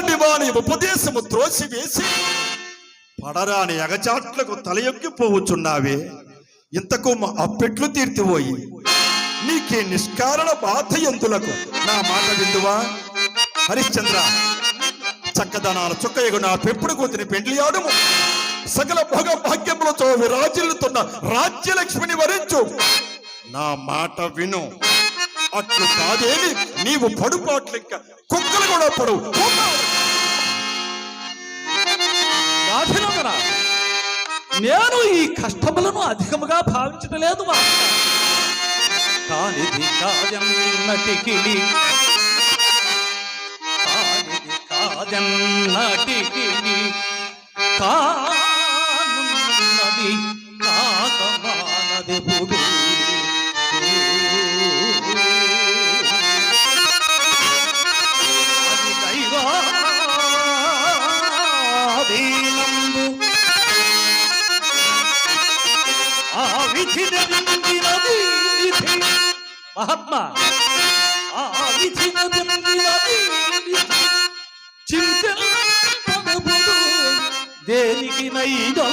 అలాంటి వాని ఉపదేశము త్రోసివేసి పడరాని ఎగచాట్లకు తలయొక్కిపోవచ్చున్నావే ఇంతకు అప్పెట్లు తీర్తిపోయి నీకే నిష్కారణ బాధ ఎందులకు? నా మాట విందువా? హరిశ్చంద్ర చక్కదనాల చుక్కయగు నా పెప్పుడు కూతుని పెండ్లి ఆడుము. సకల భోగ భాగ్యములతో విరాజిల్లుతున్న రాజ్యలక్ష్మిని వరించు. నా మాట విను. అట్లు కాదేమి? నీవు పడుపాట్లు ఇంకా కుక్కలు కూడా పడు. రాధినందన నేను ఈ కష్టములను అధికముగా భావించడం లేదు మా కానిది కాదన్నటికి కానిది ఆత్మ చింతనప్పుడు దేనికి నైదో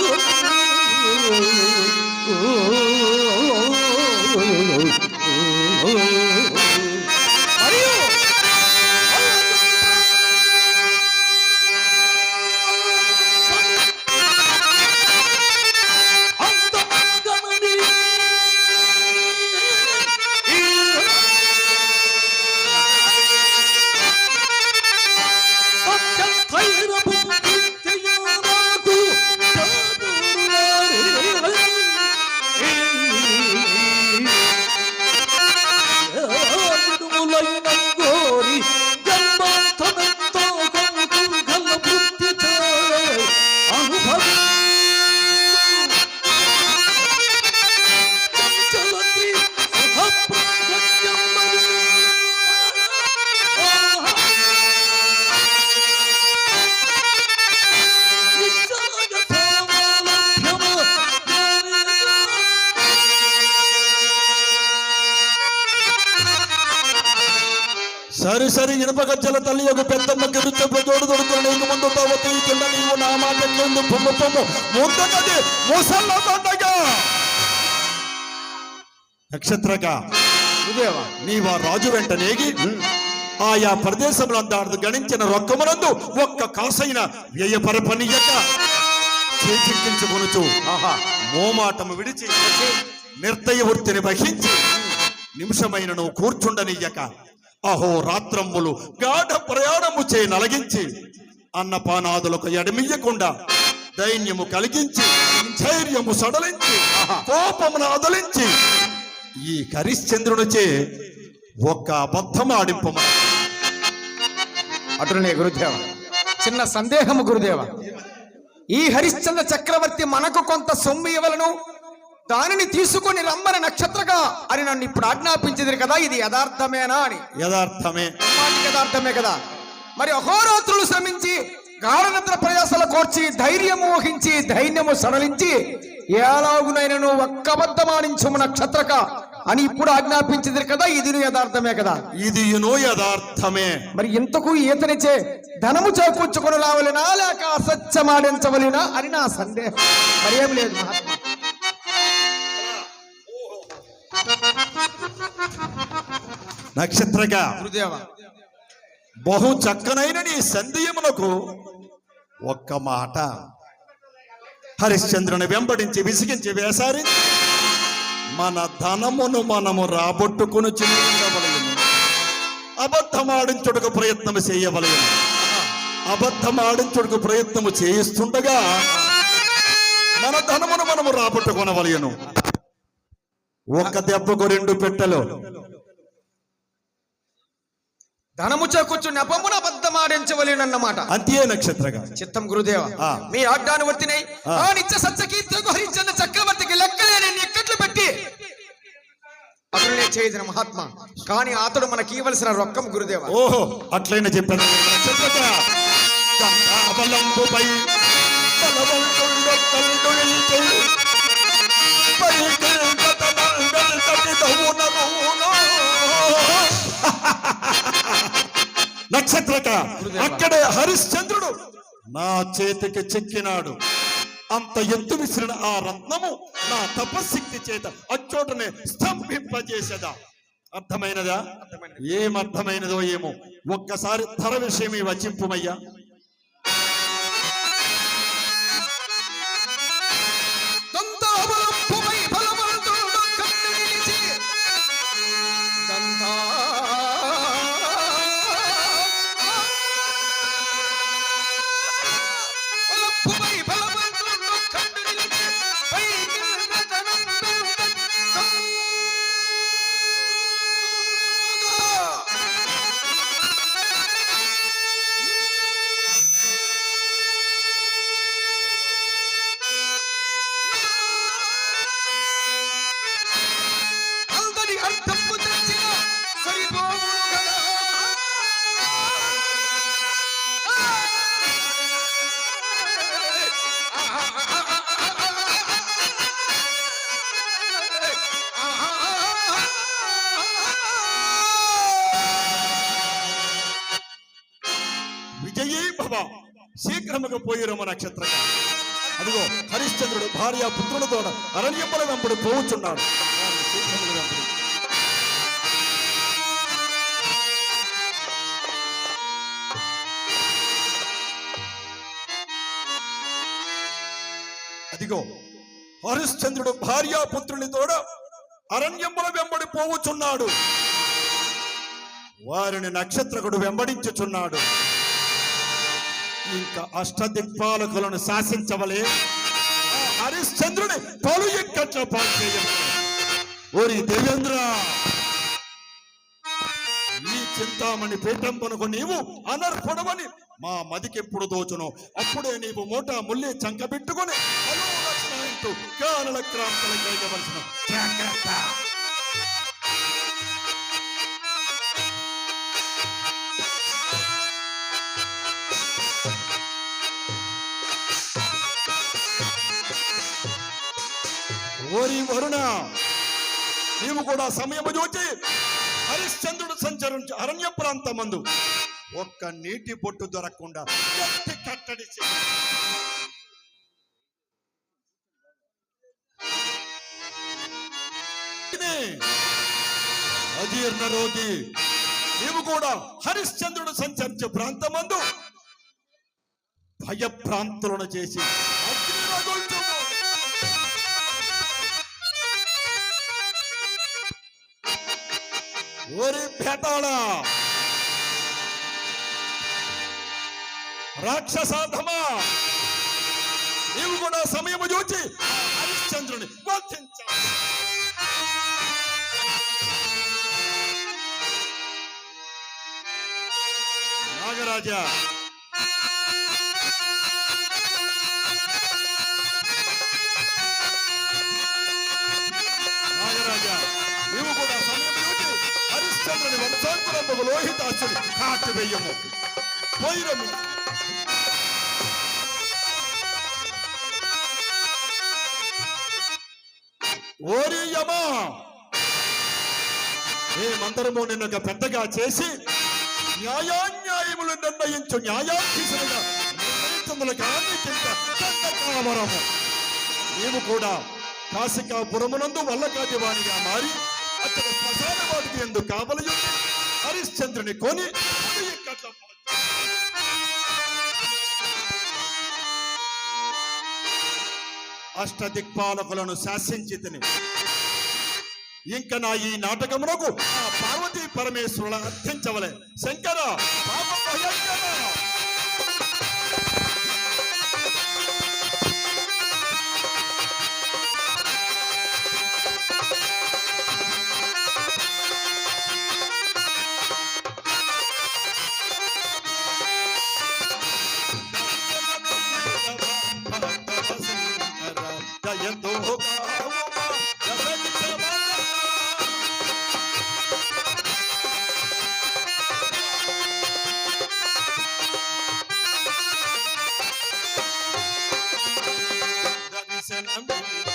సరి సరి ఇనుప గజ్జల తల్లి ఒక పెద్దమ్మ గిరుచెప్పుడు జోడు నీకు ముందు నీవు నా మాట ముందు పొమ్ము పొమ్ము. ముందుకది ముసల్ల పండగ నక్షత్రక నీవా రాజు వెంట నేగి ఆయా ప్రదేశములందాడు గణించిన రొక్కమునందు ఒక్క కాసైన వ్యయ పరపనియక చేజిక్కించుకొనుచు మోమాటము విడిచి నిర్దయ వృత్తిని వహించి నిమిషమైన నువ్వు అహోరాత్రములు గాఢ ప్రయాణము చే నలగించి అన్నపానాదులకు ఎడమియ్యకుండా దైన్యము కలిగించి ధైర్యము సడలించి కోపమును అదలించి ఈ కరిశ్చంద్రునిచే ఒక్క అబద్ధం ఆడింపమ అటునే గురుదేవ చిన్న సందేహము గురుదేవ. ఈ హరిశ్చంద్ర చక్రవర్తి మనకు కొంత సొమ్ము ఇవ్వలను. దానిని తీసుకొని రమ్మని నక్షత్రగా అని నన్ను ఇప్పుడు ఆజ్ఞాపించింది కదా ఇది యథార్థమేనా అని. యథార్థమే. యథార్థమే కదా. మరి అహోరాత్రులు శ్రమించి గాఢనిద్ర ప్రయాసలు కోర్చి ధైర్యము వహించి ధైర్యము సడలించి ఎలాగునైనను ఒక్కబద్ధమానించము నక్షత్రక అని ఇప్పుడు ఆజ్ఞాపించింది కదా ఇది యథార్థమే కదా. ఇది యథార్థమే. మరి ఇంతకు ఈతనిచే ధనము చేకూర్చుకొని రావలినా లేక అసత్యమాడించవలినా అని నా సందేహం. మరి ఏం లేదు మహాత్మా. నక్షత్రగా. బహు చక్కనైన నీ సందేయమునకు ఒక్క మాట. హరిశ్చంద్రుని వెంబడించి విసిగించి వేసారించి మన ధనమును మనము రాబొట్టుకుని చిన్నవలయను అబద్ధమాడించుటకు ప్రయత్నము చేయవలయను అబద్ధమాడించుటకు ప్రయత్నము చేయిస్తుండగా మన ధనమును మనము రాబట్టుకొనవలయను ఒక్క దెబ్బకు రెండు పెట్టెలు. ధనము చేకూర్చు నెపమున అబద్ధమాడించవలేనన్నమాట అంతే నక్షత్రగా చిత్తం గురుదేవ. మీ ఆజ్ఞాను వర్తినై ఆ. నిత్య సత్యకీర్తికు హరించిన చక్రవర్తికి లెక్కలేని నిక్కట్లు పెట్టి అతడునే చేయదిన మహాత్మ కానీ అతడు మనకి ఇవ్వవలసిన రొక్కం గురుదేవ ఓహో అట్లయినా చెప్పాను నిలిచి, పైకి గతమంగళ తటి దౌనమును. నక్షత్రక అక్కడే హరిశ్చంద్రుడు నా చేతికి చిక్కినాడు. అంత ఎత్తు విసిరిన ఆ రత్నము నా తపశక్తి చేత అచ్చోటనే స్తంభింపజేసేదా? అర్థమైనదా? ఏం అర్థమైనదో ఏమో? ఒక్కసారి ధర విషయమే వచింపుమయ్యా. విజయీ భవ శీఘ్రముగా పోయిరమ్మ నక్షత్రక అదిగో హరిశ్చంద్రుడు భార్య పుత్రులతో అరణ్యముల వెంబడి పోవుచున్నాడు. అదిగో హరిశ్చంద్రుడు భార్యాపుత్రుని తోడ అరణ్యముల వెంబడి పోవుచున్నాడు. వారిని నక్షత్రకుడు వెంబడించుచున్నాడు. ఇంకా అష్టదిక్పాలకులను శాసించవలే. హరిశ్చంద్రుని పలు ఎక్కట్ల పాలు చేయవలె. ఓరి దేవేంద్ర నీ చింతామణి పీఠంపనుకు నీవు అనర్పడవని మా మదికెప్పుడు దోచును? అప్పుడే నీవు మూట ముల్లి చంక పెట్టుకుని హలో క్రాంతలు చేయవలసిన జాగ్రత్త. ఓరి వరుణ నీవు కూడా సమయము చూచి హరిశ్చంద్రుడు సంచరించు అరణ్య ప్రాంతం మందు ఒక్క నీటి బొట్టు దొరకకుండా కట్టడి అజీర్ణ రోగి. నీవు కూడా హరిశ్చంద్రుడు సంచరించే ప్రాంతమందు భయభ్రాంతులను చేసి అగ్ని రగుల్చుము. రాక్షసాధమా? నీవు కూడా సమయము చూచి ఆ హరిశ్చంద్రుని వధించాలి నాగరాజా నాగరాజా నీవు కూడా సమయం చూచి హరిశ్చంద్రుని వంశాంకురంబు లోహితాసుని కాటు వెయ్యము పోయిరము. ఓరి యమా! మేమందరము నిన్నొక పెద్దగా చేసి న్యాయాన్యాయములు నిర్ణయించు న్యాయాధీశులుగా నిర్ణయించములకు కావరము. నీవు కూడా కాశికాపురమునందు వల్లకాదివానిగా మారి అతడు శ్మశాన వాటికి ఎందు హరిశ్చంద్రుని కొని అష్టదిక్పాలకులను శాసించి తిని ఇంక నా ఈ నాటకమునకు ఆ పార్వతీ పరమేశ్వరుల అర్థించవలే. శంకర పాప భయంకర Ram.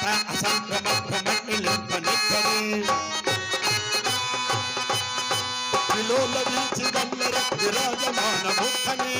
కట అసంక్రమింపనిప్పని విలోల వీచి గల్లర విరాజమాన ముఖని